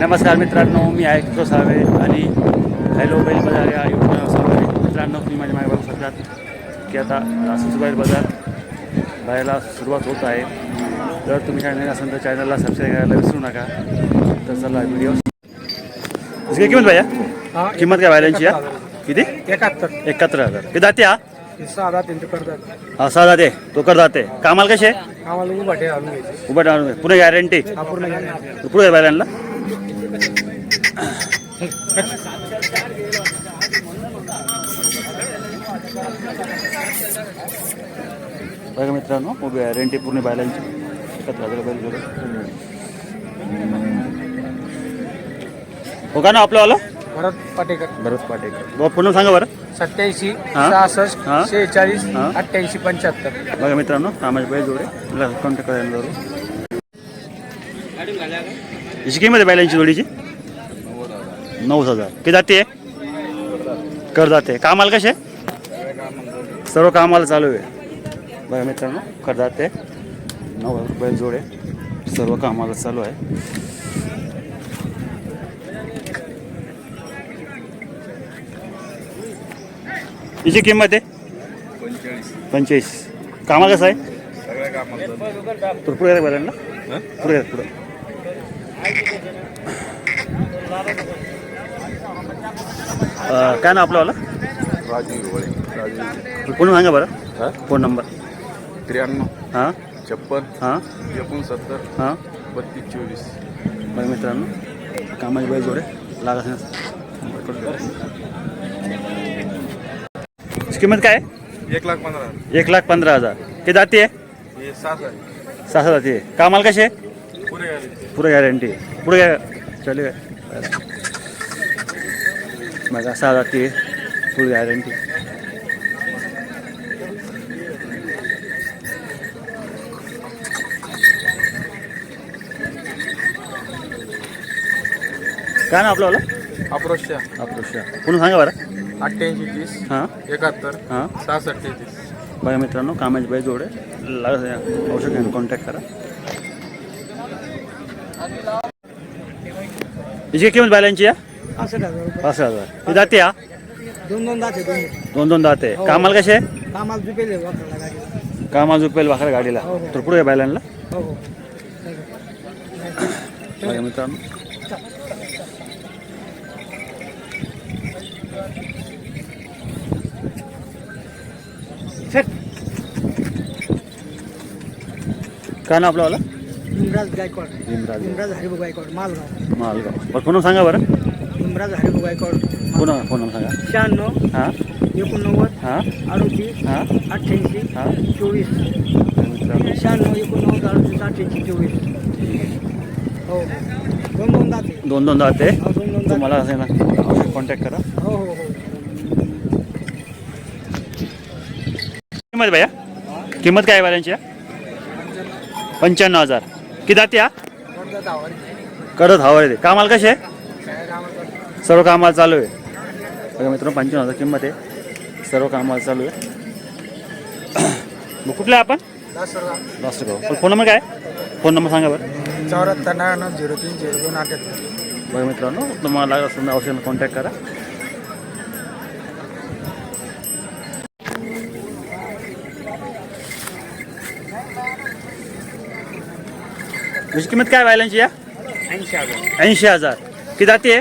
नमस्कार मित्रांनो मी आहे किशोर साळवे आणि हॅलो बैल बाजार या युट्यूब साळवे मित्रांनो तुम्ही माझ्या मागे बघू शकतात की आता रासूस बैल बाजार बायला सुरुवात होत आहे. जर तुम्ही चॅनल असेल तर चॅनलला सबस्क्राईब करायला विसरू नका. तर चला व्हिडिओ इसकी किंमत भैया? हा किंमत काय बायलांची या किती? एकाहत्तर. एकाहत्तर हजार. किती जाते हा? हा सहा जाते तो कर जाते कामाला कसे? उभा आणून पुढे गॅरंटी हा पुढे बायलांना बघा मित्रांनो उभी आहे. रेंटी पूर्ण बैलांची एकत्र हजार बैल जोडे हो का ना आपलं भरत पाटेकर. भरत पाटेकर. बाबा पुन्हा सांगा बरं. सत्याऐंशी हा. सहासष्ट हा. शेहेचाळीस हा. अठ्ठ्याऐंशी पंच्याहत्तर. बघा मित्रांनो कामाचे बैल जोडे. मला कॉन्टॅक्ट करायला जरूर याची किंमत आहे बैलांची जोडीची? नऊ हजार. किती जाते? कर जाते. कामाला कसे? सर्व कामाला चालू आहे. बघा मित्रांनो कर जाते. नऊ हजार बैल जोडे. सर्व कामाला चालू आहे. याची किंमत आहे? पंचेचाळीस. कामाला कसं आहे? तर पुढे पुढे. अं, काय ना आपलं राजू हिरवळे राजू फोन सांगा बरं? हा? Phone number. त्र्याण्णव. हां? छप्पन. हां? एकोणसत्तर. हां? बत्तीस चोवीस. बघा मित्रांनो. कामाची बैल जोडे. लागत नाही किंमत काय? आहे? एक लाख पंधरा एक लाख पंधरा हजार. किती जाते आहे? हे सात आहे. सहा सहा जाते कामाला कसे पुरे पुढे गॅरंटी पुढे गॅ चले बघा सहा जाते फुल गॅरंटी काय ना आपलं? अप्रोशा अप्रोशा पुन्हा सांगा बरं. अठ्ठ्याऐंशी तीस हां. एकाहत्तर हां. सहासष्ट तेहतीस बघा मित्रांनो कामाची बाई जोडे. औषध घ्यायला कॉन्टॅक्ट करा. याची किंमत बॅलन्सची या पासष्ट हजार. रुपये पाच हजार. ही जाते या दोन दोन दाते दोन दोन. दोन दाते. कामाला कसे? कामाला जुपेले वापरायला गाडीला. कामाला झुपेल वाकडा गाडीला. हो, हो. तर पुढे बैलांना? हो हो. बघा मित्रांनो. सेट काय ना आपलं वाला? इम्राज गायकवाड. भीमराज इम्राज हरिभाऊ गायकवाड मालगाव. मालगाव. बरं पुन्हा सांगा बरं? इम्राज हरिभाऊ गायकवाड पुन्हा फोन नंबर सांगा. शहाण्णव हां? एकोणनव्वद हां? अडतीस हां? अठ्ठ्याऐंशी हां? चोवीस. शहाण्णव एकोणनव्वद अडतीस अठ्ठ्याऐंशी चोवीस. हो. दोन दोन दाते. दोन दोन दाते. हो दोन दोन दाते. तुम्हाला असं आहे ना औषध कॉन्टॅक्ट करा. हो हो हो. किंमत भैया? किंमत काय आहे या? पंच्याण्णव हजार. किती जाते या कडत हवं आहे. कामाला कसे सर्व कामाला चालू आहे. बघा मित्रांनो पंच्याण्णव हजार किंमत आहे. सर्व कामाला चालू आहे. मग कुठले आपण? लास्ट गाव पण फोन नंबर काय? फोन नंबर सांगा बरं. चौऱ्याहत्तर नव्याण्णव झिरो तीन झिरो दोन अठ्याहत्तर बघा मित्रांनो तुम्हाला औषधाला कॉन्टॅक्ट करा. याची किंमत काय व्हायलांची या? ऐंशी हजार. ऐंशी हजार. किती जाते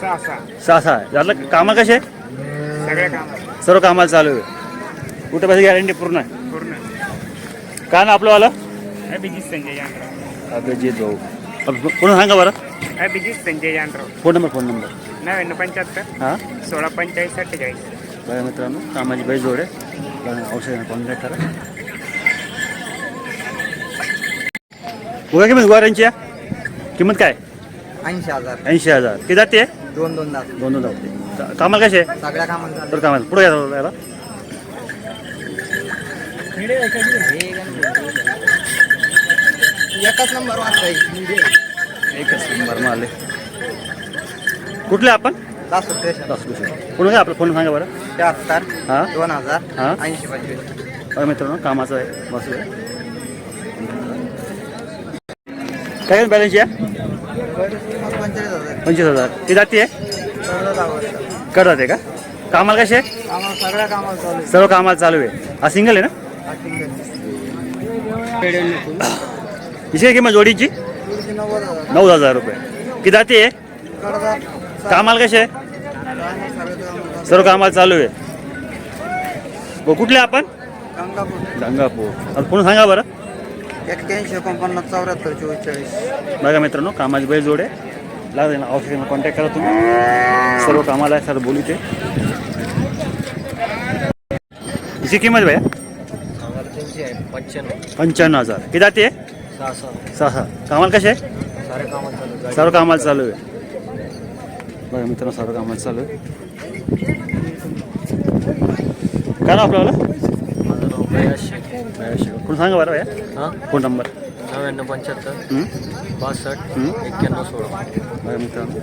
सहा सहा सहा सहा झालं कामा कसे सगळ्या कामाला सर्व कामाला चालू आहे. कुठे पाहिजे गॅरंटी पूर्ण? आहे पूर्ण. का ना आपलं वाला? अभिजित संजय यांत्राव अभिजित भाऊ. अब पुन्हा सांगा बरं? Abhijit Sanjay Yantrao phone number phone number. नव्याण्णव पंच्याहत्तर. हां? सोळा पंचेचाळीस अठ्ठेचाळीस बघा मित्रांनो कामाची बाई जोड आहे. औषधाने कॉन्टॅक्ट करा बघा किंमत या? किंमत काय? ऐंशी हजार. ऐंशी हजार. किती जाते दोन दोन दात दोन दोन जाते. कामाला कसे? सगळ्या कामाला तर कामाला. पुढे घ्या याला. एकच नंबर वाचता एकच नंबर मारले कुठले आपण? दस पुन्हा काय आपलं? फोन सांगा बरं. शहात्तर हां? दोन हजार हां? ऐंशी पंचवीस. मित्रांनो कामाचं आहे. बसू काय बॅलन्स या पंचवीस हजार. ती जाती करत आहे का? कामाला कसे सर्व कामाला चालू आहे. हा सिंगल आहे ना? काय किंमत जोडीची? नऊ हजार रुपये. किती जाती कामाला कसे सर्व कामाला चालू आहे. हो कुठले आपण? गंगापूर. गंगापूर. पुन्हा सांगा बरं. एक्क्याऐंशी एकोणपन्नास चौऱ्याहत्तर चोवेचाळीस बघा मित्रांनो कामाची बैल जोड. आहे लागेल ना ऑफिसला कॉन्टॅक्ट करा तुम्ही. सर्व कामाला आहे सर बोलू ते. हिची किंमत भैया? पंच्याण्णव. हजार. किती जाती सहा सहा. कामाला कसे आहे? सर्व कामाला चालू आहे. बघा मित्रांनो सर्व कामाला चालू आहे. काय नाव आपल्याला माझं नाव प्रयास शेख कोण सांगा बरं भैया हां? Phone number? नव्याण्णव पंच्याहत्तर हं? बासष्ट हं? एक्क्याण्णव सोळा. बघा मित्रांनो.